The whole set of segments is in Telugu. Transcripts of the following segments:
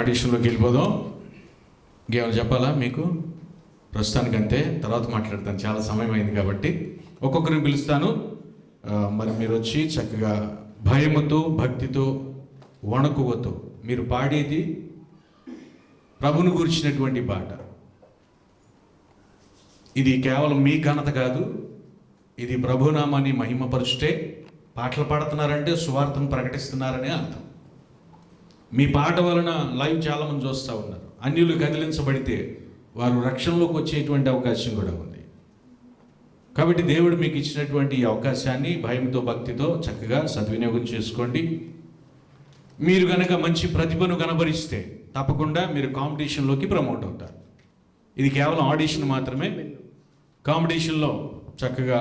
ఆడిషన్లోకి వెళ్ళిపోదాం. ఇంకేమైనా చెప్పాలా మీకు? ప్రస్తుతానికి అంతే తర్వాత మాట్లాడతాను. చాలా సమయం అయింది కాబట్టి ఒక్కొక్కరిని పిలుస్తాను. మరి మీరు వచ్చి చక్కగా భయముతో భక్తితో వణకువతో మీరు పాడేది ప్రభును గురించినటువంటి పాట. ఇది కేవలం మీ ఘనత కాదు. ఇది ప్రభునామాన్ని మహిమపరుచుటే పాటలు పాడుతున్నారంటే సువార్థం ప్రకటిస్తున్నారనే అర్థం. మీ పాట వలన లైవ్ చాలామంది చూస్తూ ఉన్నారు. అన్యులు కదిలించబడితే వారు రక్షణలోకి వచ్చేటువంటి అవకాశం కూడా ఉంది. కాబట్టి దేవుడు మీకు ఇచ్చినటువంటి ఈ అవకాశాన్ని భయంతో భక్తితో చక్కగా సద్వినియోగం చేసుకోండి. మీరు కనుక మంచి ప్రతిభను కనబరిస్తే తప్పకుండా మీరు కాంపిటీషన్లోకి ప్రమోట్ అవుతారు. ఇది కేవలం ఆడిషన్ మాత్రమే. కాంపిటీషన్లో చక్కగా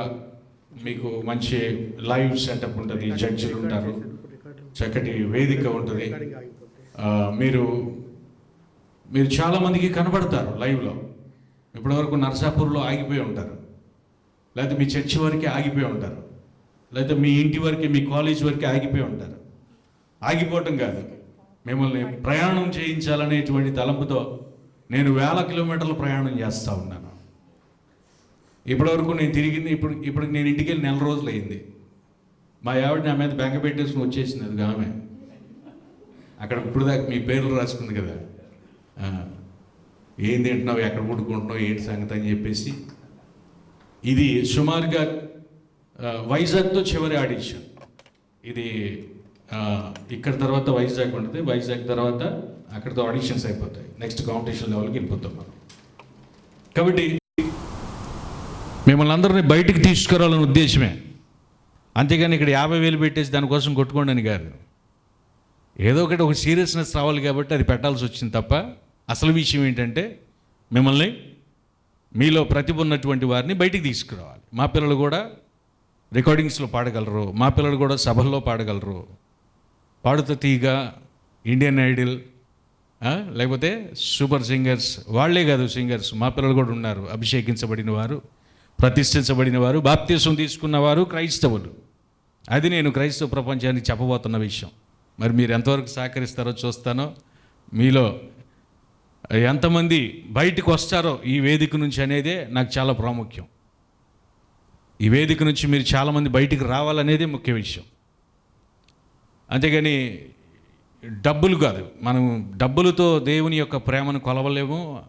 మీకు మంచి లైవ్ సెటప్ ఉంటుంది జడ్జిలు ఉంటారు. చక్కటి వేదిక ఉంటుంది. మీరు మీరు చాలామందికి కనబడతారు లైవ్లో. ఇప్పటివరకు నర్సాపూర్లో ఆగిపోయి ఉంటారు. లేకపోతే మీ చర్చి వరకే ఆగిపోయి ఉంటారు. లేకపోతే మీ ఇంటి వరకే మీ కాలేజ్ వరకే ఆగిపోయి ఉంటారు. ఆగిపోవటం కాదు. మిమ్మల్ని ప్రయాణం చేయించాలనేటువంటి తలంపుతో నేను వేల కిలోమీటర్లు ప్రయాణం చేస్తూ ఉన్నాను. ఇప్పటివరకు నేను తిరిగింది ఇప్పుడు ఇప్పుడు నేను ఇంటికి వెళ్ళి నెల రోజులు అయింది మా ఆవిడ నా మీద బెంగ పెట్టేసుకుని వచ్చేసింది అది ఆమె. అక్కడ ఇప్పుడు దాకా మీ పేర్లు రాసుకుంది కదా. ఏం తింటున్నావు ఎక్కడ పుట్టుకుంటున్నావు ఏంటి సంగతి అని చెప్పేసి. ఇది సుమారుగా వైజాగ్తో చివరి ఆడిషన్. ఇది ఇక్కడ తర్వాత వైజాగ్ ఉంటుంది. వైజాగ్ తర్వాత అక్కడితో ఆడిషన్స్ అయిపోతాయి. నెక్స్ట్ కాంపిటీషన్ లెవెల్కి వెళ్ళిపోతాం మనం. కాబట్టి మిమ్మల్ని అందరినీ బయటికి తీసుకురావాలనే ఉద్దేశమే. అంతేగాని ఇక్కడ యాభై వేలు పెట్టేసి దానికోసం కొట్టుకోండి అని గారు ఏదో ఒకటి ఒక సీరియస్నెస్ రావాలి కాబట్టి అది పెట్టాల్సి వచ్చింది తప్ప అసలు విషయం ఏంటంటే మిమ్మల్ని మీలో ప్రతిభ ఉన్నటువంటి వారిని బయటికి తీసుకురావాలి. మా పిల్లలు కూడా రికార్డింగ్స్లో పాడగలరు మా పిల్లలు కూడా సభల్లో పాడగలరు. పాడుతూ తీగ ఇండియన్ ఐడిల్ లేకపోతే సూపర్ సింగర్స్ వాళ్ళే కాదు సింగర్స్ మా పిల్లలు కూడా ఉన్నారు అభిషేకించబడిన వారు ప్రతిష్ఠించబడిన వారు బాప్తీసం తీసుకున్న వారు క్రైస్తవులు. అది నేను క్రైస్తవ ప్రపంచానికి చెప్పబోతున్న విషయం. మరి మీరు ఎంతవరకు సహకరిస్తారో చూస్తానో. మీలో ఎంతమంది బయటికి వస్తారో ఈ వేదిక నుంచి అనేదే నాకు చాలా ప్రాముఖ్యం. ఈ వేదిక నుంచి మీరు చాలామంది బయటికి రావాలనేదే ముఖ్య విషయం. అంతేగాని డబ్బులు కాదు. మనం డబ్బులతో దేవుని యొక్క ప్రేమను కొలవలేము.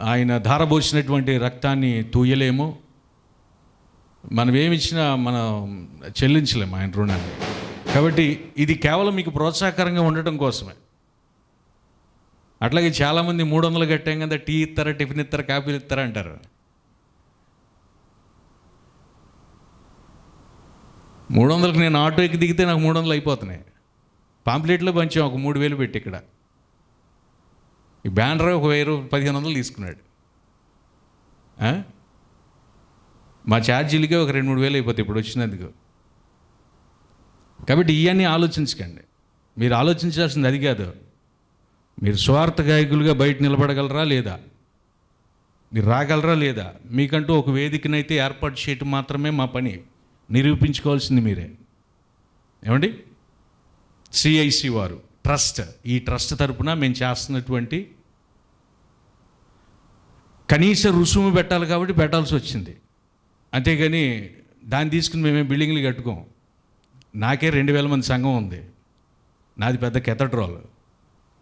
ఆయన ధారబోసినటువంటి రక్తాన్ని తూయలేము. మనం ఏమిచ్చినా మనం చెల్లించలేము ఆయన రుణాన్ని. కాబట్టి ఇది కేవలం మీకు ప్రోత్సాహకరంగా ఉండటం కోసమే. అట్లాగే చాలామంది మూడు వందలు కట్టాం కదా టీ ఇస్తారా టిఫిన్ ఇస్తారా కాఫీలు ఇస్తారా అంటారు. మూడు వందలకు నేను ఆటో ఎక్కి దిగితే నాకు మూడు వందలు అయిపోతున్నాయి. పాంప్లెట్లో పంచాం ఒక మూడు వేలు పెట్టి ఇక్కడ. ఈ బ్యానర్ ఒక వెయ్యి రూపాయలు పదిహేను వందలు తీసుకున్నాడు మా ఛార్జీలకే ఒక రెండు మూడు వేలు అయిపోతాయి ఇప్పుడు వచ్చినందుకు. కాబట్టి ఇవన్నీ ఆలోచించకండి. మీరు ఆలోచించాల్సింది అది కాదు. మీరు స్వార్థ గాయకులుగా బయట నిలబడగలరా లేదా? మీరు రాగలరా లేదా? మీకంటూ ఒక వేదికనైతే ఏర్పాటు చేయటం మాత్రమే మా పని. నిరూపించుకోవాల్సింది మీరే. ఏమండి? సిఐసి వారు ట్రస్ట్. ఈ ట్రస్ట్ తరపున మేము చేస్తున్నటువంటి కనీస రుసుము పెట్టాలి కాబట్టి పెట్టాల్సి వచ్చింది. అంతేగాని దాన్ని తీసుకుని మేమే బిల్డింగ్లు కట్టుకోం. నాకే రెండు వేల మంది సంఘం ఉంది. నాది పెద్ద cathedral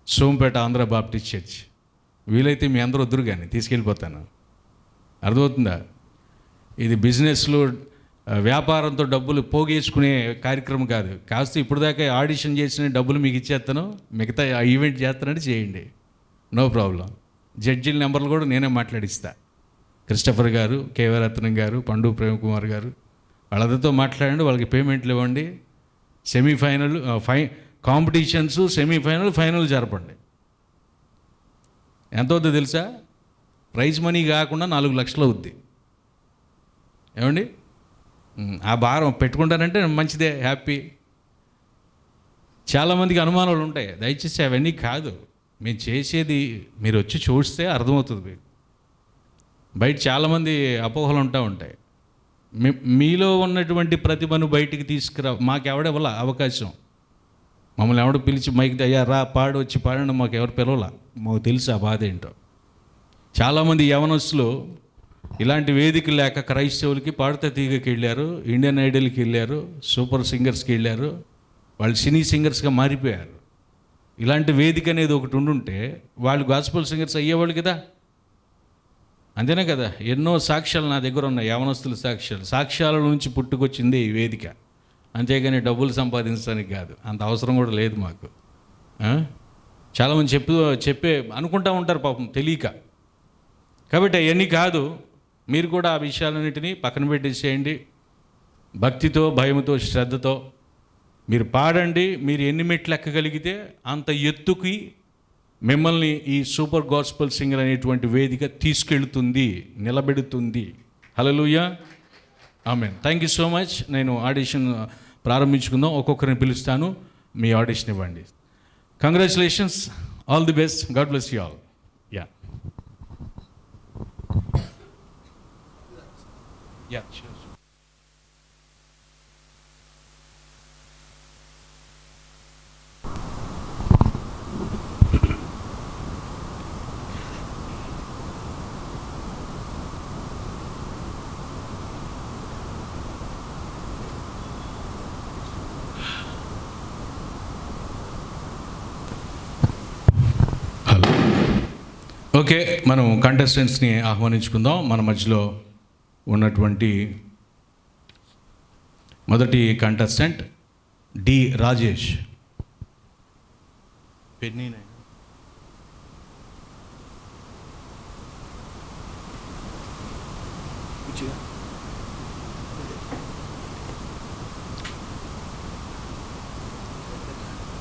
Sompeta Andhra baptist church. వీలైతే మీ అందరూ వద్దురు కానీ తీసుకెళ్ళిపోతాను. అర్థమవుతుందా? ఇది బిజినెస్లో వ్యాపారంతో డబ్బులు పోగేసుకునే కార్యక్రమం కాదు. కాస్త ఇప్పుడు దాకా ఆడిషన్ చేసిన డబ్బులు మీకు ఇచ్చేస్తాను. మిగతా ఆ ఈవెంట్ చేస్తానంటే చేయండి. No problem. జడ్జిల నెంబర్లు కూడా నేనే మాట్లాడిస్తా. క్రిస్టఫర్ గారు కేవరత్నం గారు పండు ప్రేమ్ కుమార్ గారు వాళ్ళతో మాట్లాడండి వాళ్ళకి పేమెంట్లు ఇవ్వండి. సెమీఫైనల్ ఫై కాంపిటీషన్స్ సెమీఫైనల్ ఫైనల్ జరపండి. ఎంత అవుద్దో తెలుసా? ప్రైజ్ మనీ కాకుండా నాలుగు లక్షలు అవుద్ది. ఏమండి? ఆ భారం పెట్టుకుంటారంటే మంచిదే హ్యాపీ చాలామందికి అనుమానాలు ఉంటాయి. దయచేసి అవన్నీ కాదు. మేము చేసేది మీరు వచ్చి చూస్తే అర్థమవుతుంది మీకు. బయట చాలామంది అపోహలు ఉంటా ఉంటాయి. మీలో ఉన్నటువంటి ప్రతిభను బయటికి తీసుకురా మాకెవడెవల అవకాశం? మమ్మల్ని ఎవడు పిలిచి మైక్ అయ్యా రా పాడు వచ్చి పాడండి మాకు ఎవరు పిలవలా? మాకు తెలుసు ఆ బాధ ఏంటో. చాలామంది యవనస్తులు ఇలాంటి వేదిక లేక క్రైస్తవులకి పాడుతా తీగకి వెళ్ళారు ఇండియన్ ఐడల్కి వెళ్ళారు సూపర్ సింగర్స్కి వెళ్ళారు వాళ్ళు సినీ సింగర్స్గా మారిపోయారు. ఇలాంటి వేదిక అనేది ఒకటి ఉండుంటే వాళ్ళు గాస్పల్ సింగర్స్ అయ్యేవాళ్ళు కదా? అంతేనే కదా ఎన్నో సాక్ష్యాలు నా దగ్గర ఉన్నాయి యవనస్తుల సాక్ష్యాలు. సాక్ష్యాల నుంచి పుట్టుకొచ్చింది ఈ వేదిక. అంతేగాని డబ్బులు సంపాదించడానికి కాదు. అంత అవసరం కూడా లేదు మాకు. చాలామంది చెప్పు చెప్పే అనుకుంటూ ఉంటారు పాపం తెలియక. కాబట్టి అవన్నీ కాదు మీరు కూడా ఆ విషయాలన్నింటినీ పక్కన పెట్టేసేయండి. భక్తితో భయంతో శ్రద్ధతో మీరు పాడండి. మీరు ఎన్ని మెట్లు ఎక్కగలిగితే అంత ఎత్తుకి మిమ్మల్ని ఈ సూపర్ గాస్పల్ సింగర్ అనేటువంటి వేదిక తీసుకెళ్తుంది నిలబెడుతుంది. Hallelujah amen. Thank you so much నేను ఆడిషన్ ప్రారంభించుకుందాం. ఒక్కొక్కరిని పిలుస్తాను. మీ ఆడిషన్ ఇవ్వండి. Congratulations all the best God bless you all yeah yeah okay మనం కంటెస్టెంట్స్ని ఆహ్వానించుకుందాం. మన మధ్యలో ఉన్నటువంటి మొదటి కంటెస్టెంట్ డి రాజేష్.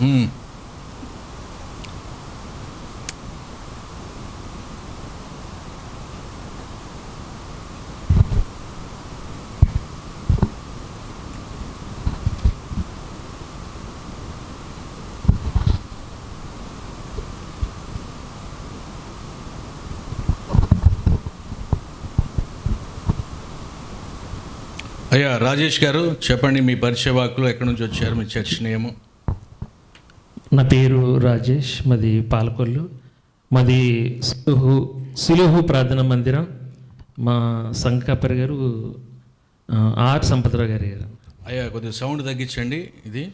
మ్మ్. అయ్యా రాజేష్ గారు చెప్పండి మీ పరిచయ వాకులు ఎక్కడి నుంచి వచ్చారు మీ చర్చ్ నేము నా పేరు రాజేష్ మాది పాలకొల్లు. మాది సిలుహు సిలుహు ప్రార్థన మందిరం. మా సంకాపరి గారు ఆర్ సంపతరావు గారి గారు. అయ్యా కొద్దిగా సౌండ్ తగ్గించండి ఇది.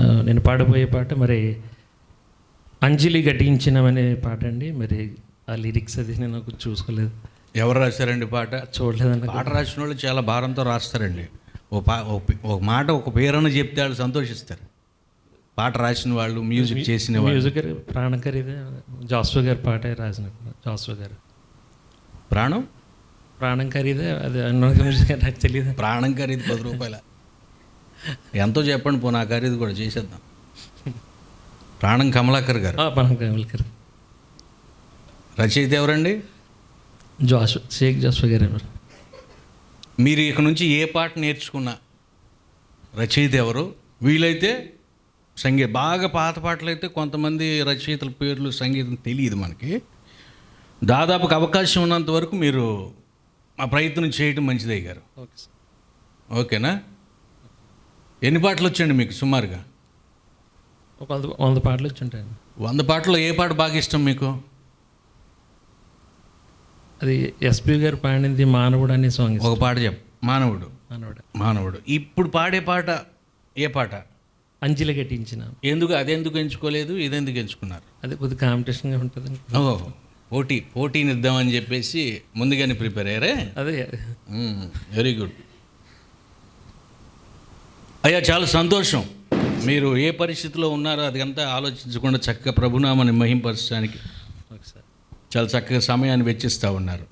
నేను పాడబోయే పాట మరి అంజలి ఘటించినమనే పాట అండి. మరి ఆ లిరిక్స్ అది నేను చూసుకోలేదు. ఎవరు రాశారండి పాట? చూడలేదండి. పాట రాసిన వాళ్ళు చాలా భారంతో రాస్తారండి. ఓ పా ఒక మాట ఒక పేరని చెప్తే వాళ్ళు సంతోషిస్తారు. పాట రాసిన వాళ్ళు మ్యూజిక్ చేసిన వాళ్ళు. మ్యూజిక్ ప్రాణకర్ ఇదే జాస్వా గారి పాట రాసిన జాస్వా గారు. ప్రాణం? ప్రాణం ఖరీదే అది నాకు తెలియదు ప్రాణం ఖరీదు పది రూపాయల. ఎంతో చెప్పండి పో నా ఖరీదు కూడా చేసేద్దాం. ప్రాణం కమలాకర్ గారు. ప్రాణం కమల్కర్. రచయిత ఎవరండి? జాస్ షేక్ జాస్వా గారు ఎవరు మీరు ఇక నుంచి ఏ పాట నేర్చుకున్నా రచయిత ఎవరు? వీలైతే సంగీత బాగా పాత పాటలు అయితే కొంతమంది రచయితల పేర్లు సంగీతం తెలియదు మనకి. దాదాపుకి అవకాశం ఉన్నంత వరకు మీరు ఆ ప్రయత్నం చేయటం మంచిదే గారు. Okay sir. ఓకేనా? ఎన్ని పాటలు వచ్చండి మీకు సుమారుగా? ఒక వంద వంద పాటలు వచ్చి ఉంటాయండి. వంద పాటల్లో ఏ పాట బాగా ఇష్టం మీకు? అది ఎస్పి గారు పాడింది మానవుడు అనే సాంగ్ ఒక పాట చెప్ మానవుడు. మానవుడు. మానవుడు. ఇప్పుడు పాడే పాట ఏ పాట? అంజలి కట్టించిన ఎందుకు అదెందుకు ఎంచుకోలేదు? ఇదెందుకు ఎంచుకున్నారు? అది కొద్ది కాంపిటీషన్గా ఉంటుంది ఓ పోటీ పోటీని ఇద్దామని చెప్పేసి ముందుగానే ప్రిపేర్ అయ్యారే? అదే. వెరీ గుడ్ అయ్యా చాలా సంతోషం. మీరు ఏ పరిస్థితిలో ఉన్నారో అదంతా ఆలోచించకుండా చక్కగా ప్రభునామాన్ని మహింపరచడానికి చాలా చక్కగా సమయాన్ని వెచ్చిస్తూ ఉన్నారు.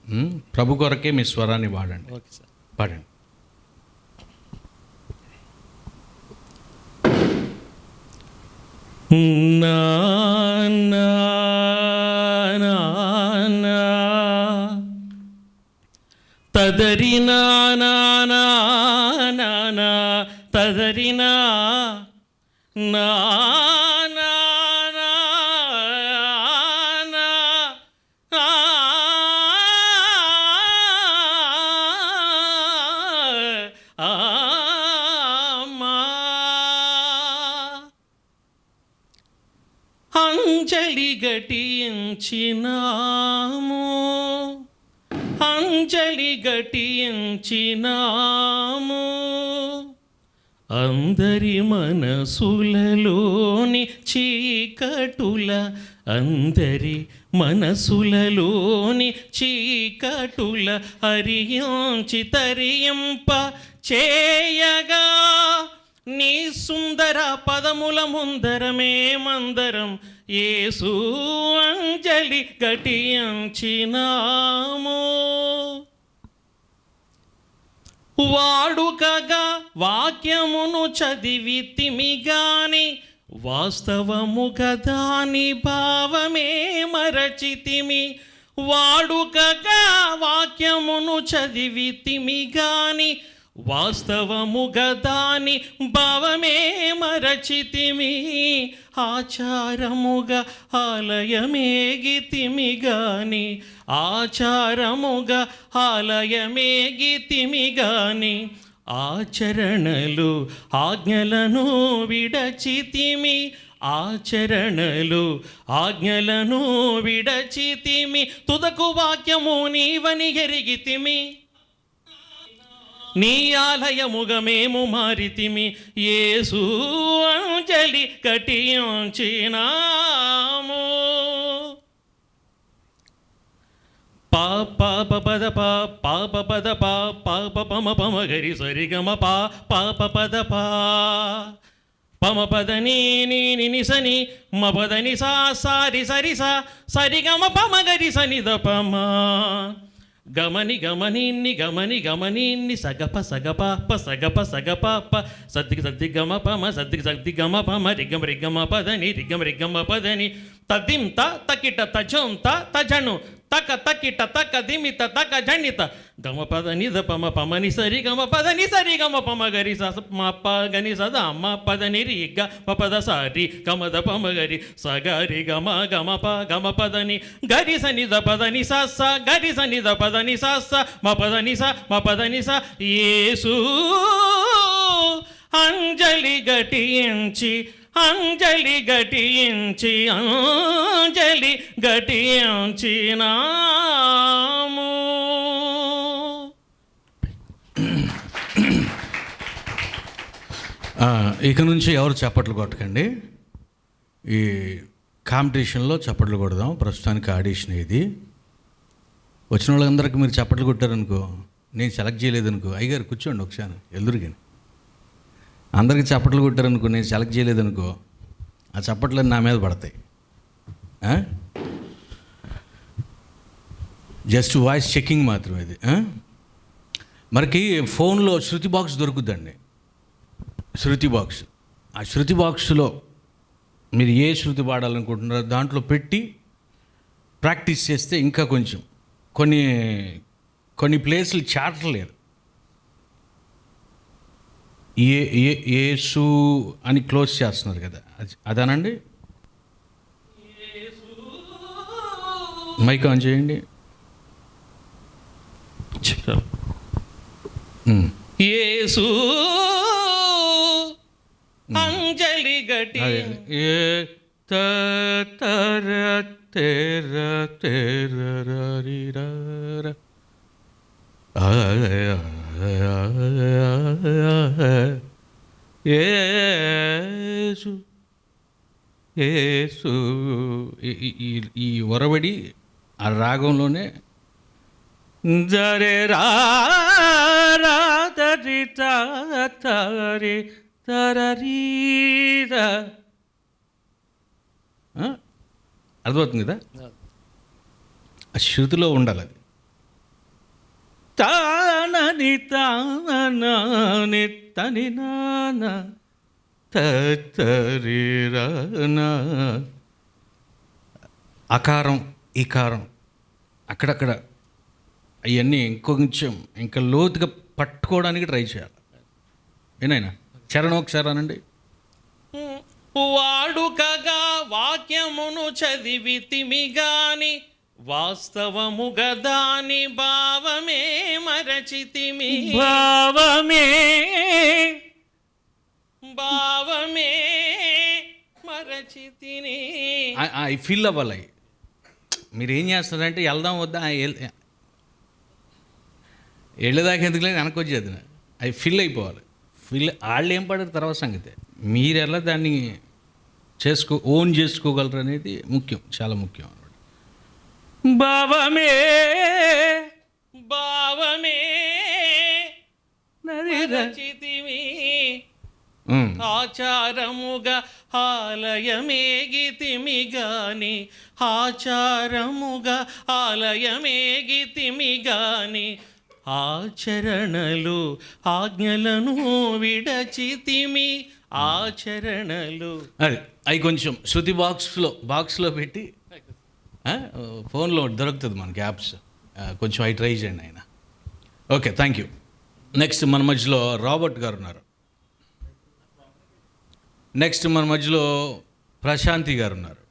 ప్రభు కొరకే మీ స్వరాన్ని వాడండి. Okay sir. పాడండి. నా నా నా నా. తదరి నా. తదరి నా గటించినాము అంజలి గటించినాము అందరి మనసులలోని చీకటుల అందరి మనసులలోని చీకటుల హరించి తరియంప చేయగా నీ సుందర పదముల ముందరమే మందరం యేసు అంజలి గటించినాము. వాడుకగా వాక్యమును చదివి తిమిగాని వాస్తవము కదాని భావమే మరచితిమి. వాడుకగా వాక్యమును చదివి తిమిగాని వాస్తవముగా దాని భావమే మరచితిమి ఆచారముగా ఆలయమేగితిమి గాని ఆచారముగా ఆలయమేగితిమి గాని ఆచరణలు ఆజ్ఞలను విడచితిమి ఆచరణలు ఆజ్ఞలను విడచితిమి తుదకు వాక్యము నీవని ఎరిగితిమి. నీ ఆలయముగ మేము మారితిమి. యేసు అంజలి కటించినాము పాప పద పా పాప పద పా పాప పమ పమ గరి సరి గమ పా పాప పద పా. పమ పద నీ నీ ని సని మ పద ని సా సారి సరి సా సరి గమ పమ గరి సని ద పమ గమని గమనిన్ని గమని గమనిన్ని సగప సగప ప సగప సగప ప. సద్దికి సద్ది గమ పమ సద్దికి సద్ది గమ పమ రిగమ రిగమ పదని రిగమ రిగమ పదని తదిం త తకిట తజం త తజను. తక తకిట తక దిమిత తక జనిత గమ పద నిధ పమ పమని సరి గమ పద ని సరి గమ పమ గరి స మ ప గని సద మ పద ని రి గ ప పద సారి గమ ద పమ గరి స గరి గమ గమ ప గమ పద ని గరి స ని ద పద ని స స గరి స ని ద పద ని స స మ పద ని స మ పద ని స యేసు. అంజలి గటించి అంజలి గటించి అంజలి గటించినాము ఇక నుంచి ఎవరు చప్పట్లు కొట్టకండి. ఈ కాంపిటీషన్లో చప్పట్లు కొడదాం. ప్రస్తుతానికి ఆడిషన్ ఇది. వచ్చిన వాళ్ళందరికీ మీరు చప్పట్లు కొట్టారనుకో నేను సెలెక్ట్ చేయలేదనుకో. అయ్యగారు కూర్చోండి ఒకసారి ఎదురుగాని. అందరికీ చప్పట్లు కొట్టారనుకో నేను సెలెక్ట్ చేయలేదనుకో ఆ చప్పట్లు నా మీద పడతాయి. జస్ట్ వాయిస్ చెకింగ్ మాత్రమే ఇది మనకి ఫోన్లో శృతి బాక్స్ దొరుకుద్దండి. శృతి బాక్స్. ఆ శృతి బాక్స్లో మీరు ఏ శృతి పాడాలనుకుంటున్నారో దాంట్లో పెట్టి ప్రాక్టీస్ చేస్తే ఇంకా కొంచెం. కొన్ని కొన్ని ప్లేసులు చాటలేదు. ఏ ఏ ఏసు అని క్లోజ్ చేస్తున్నారు కదా. అది అదేనండి? మైక్ ఆన్ చేయండి. యేసు అంజలి గటి ఏ తర తెర తెర రి ర యేసు యేసు. ఈ- ఒరవడి ఆ రాగంలోనే జరే రా రా దరి తా తరి తరరీ? అర్థమవుతుంది కదా? ఆ శృతిలో ఉండాలి అది. తానని తానని తని నాన అకారం ఈకారం అక్కడక్కడ అవన్నీ ఇంకొంచెం ఇంకా లోతుగా పట్టుకోవడానికి ట్రై చేయాలి. ఏనాయనా చరణం ఒకసారి వాడుకగా వాక్యమును చదివి తిమిగాని వాస్తవముగా దాని భావమే మరచితిమి. భావమే. భావమే మరచితిని. ఐ ఫీల్ అవ్వాలి. మీరు ఏం చేస్తారంటే వెళ్దాం వద్దా వెళ్ళేదాకా ఎందుకు లేదు వెనక్కి వచ్చేది అవి ఫిల్ అయిపోవాలి. ఫిల్ వాళ్ళు ఏం పడరు తర్వాత సంగతి. మీరు ఎలా దాన్ని చేసుకో ఓన్ చేసుకోగలరు అనేది ముఖ్యం చాలా ముఖ్యం. భావమే భావమే నరచితివి ఉమ్. ఆచారముగా ఆలయమేగితిమి గాని ఆచారముగా ఆలయమేగితిమి గాని ఆచరణలు ఆజ్ఞలను విడచితిమి. ఆచరణలు. అది అవి కొంచెం శృతి బాక్స్లో బాక్స్లో పెట్టి ఫోన్లో దొరుకుతుంది మనకి యాప్స్. కొంచెం అవి ట్రై చేయండి ఆయన. Okay thank you. నెక్స్ట్ మన మధ్యలో రాబర్ట్ గారు ఉన్నారు. నెక్స్ట్ మన మధ్యలో ప్రశాంతి గారు ఉన్నారు.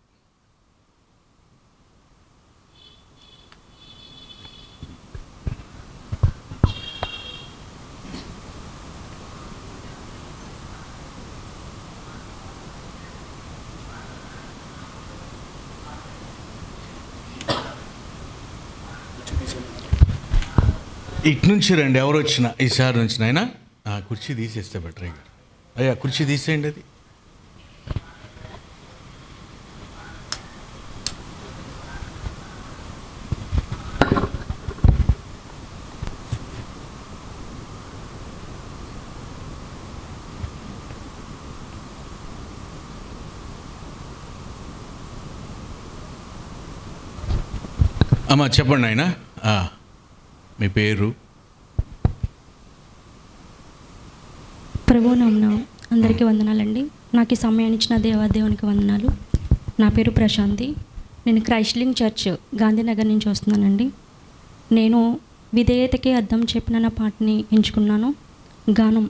ఇటు నుంచి రండి ఎవరు వచ్చిన ఈసారి నుంచి అయినా కుర్చీ తీసేస్తే బెటర్ గారు అయ్యా కుర్చీ తీసేయండి అది. అమ్మా చెప్పండి ఆయన మీ పేరు? ప్రభు నామన అందరికీ వందనాలండి. నాకు ఈ సమయాన్ని ఇచ్చిన దేవాదేవునికి వందనాలు. నా పేరు ప్రశాంతి. నేను క్రైస్లింగ్ చర్చ్ గాంధీనగర్ నుంచి వస్తున్నానండి. నేను విధేయతకి అర్థం చెప్పిన నా పాటని ఎంచుకున్నాను. గానం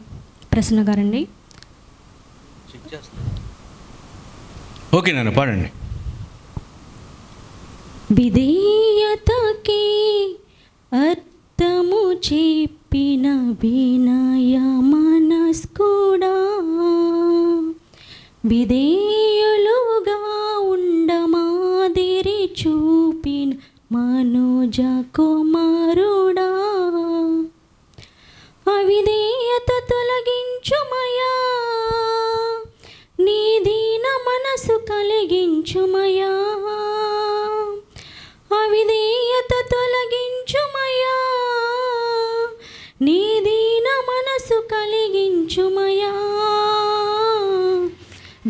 ప్రసన్న గారండి. ఓకే నాన్న పాడండి. విధేయతకి అర్థము చెప్పిన వినయ మనస్కుడా విధేయులుగా ఉండమాదిరి చూపిన మనోజ కుమారుడా. అవిధేయత తొలగించుమయా? నీ దీన మనసు కలిగించుమయా?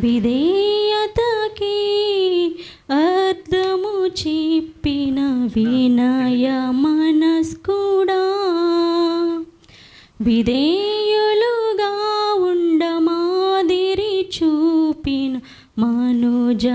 విధేయతకి అర్థము చెప్పిన వినయ మనస్కుడా విధేయులుగా ఉండమాదిరి చూపిన మనుజ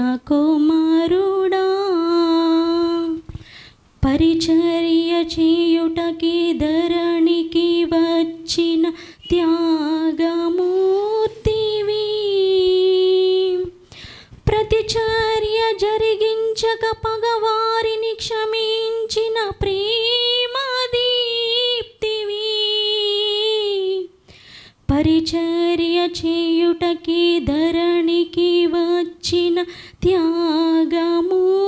చేయుటకి ధరణికి వచ్చిన త్యాగము.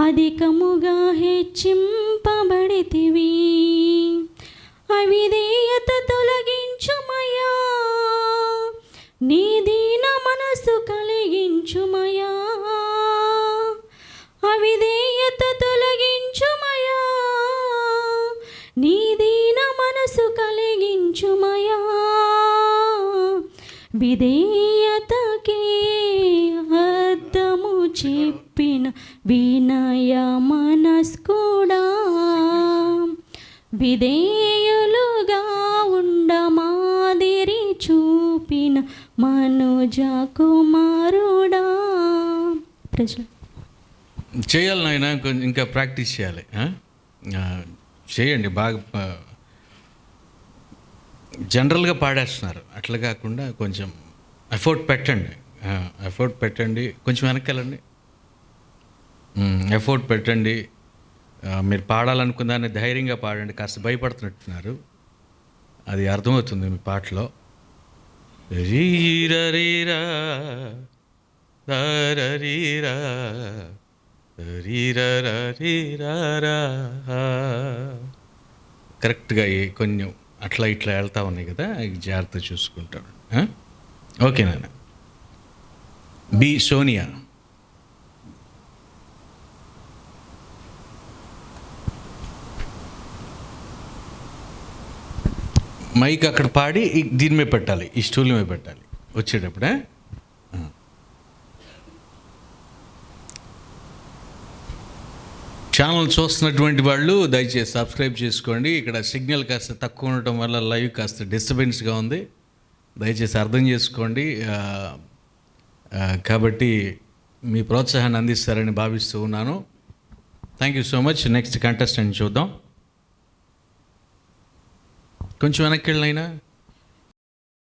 అధికముగా హెచ్చింపబడితివి. అవిధేయత తొలగించుమయా. నీ దీన మనసు కలిగించుమయా. అవిధేయత తొలగించుమయా. నీ దీన మనసు కలిగించుమయా. విధేయతకే అర్థము చెప్పు. వినయ మనస్కుడా. విధేయులుగా ఉండ మాదిరి చూపిన మనుజ కుమారుడా. ప్రజలు. చేయాలి నాయన కొంచెం ఇంకా ప్రాక్టీస్ చేయాలి చేయండి బాగా జనరల్గా పాడేస్తున్నారు. అట్లా కాకుండా కొంచెం ఎఫర్ట్ పెట్టండి ఎఫర్ట్ పెట్టండి కొంచెం వెనక్కి వెళ్ళండి. ఎఫర్ట్ పెట్టండి. మీరు మీరు పాడాలనుకుందాన్ని ధైర్యంగా పాడండి. కాస్త భయపడుతున్నట్టున్నారు. అది అర్థమవుతుంది మీ పాటలో. రీరరీరా దరరీరా కరెక్ట్గా కొంచెం అట్లా ఇట్లా వెళ్తా ఉన్నాయి కదా. జాగ్రత్త చూసుకుంటాను. ఓకేనా బి సోనియా. మైక్ అక్కడ పాడి దీని మీద పెట్టాలి ఈ స్టూల్ మీద పెట్టాలి. వచ్చేటప్పుడే ఛానల్ చూస్తున్నటువంటి వాళ్ళు దయచేసి సబ్స్క్రైబ్ చేసుకోండి. ఇక్కడ సిగ్నల్ కాస్త తక్కువ ఉండటం వల్ల లైవ్ కాస్త డిస్టర్బెన్స్గా ఉంది. దయచేసి అర్థం చేసుకోండి. కాబట్టి మీ ప్రోత్సాహాన్ని అందిస్తారని భావిస్తూ ఉన్నాను. Thank you so much next contestant చూద్దాం. కొంచెం వెనక్కి వెళ్ళినైనా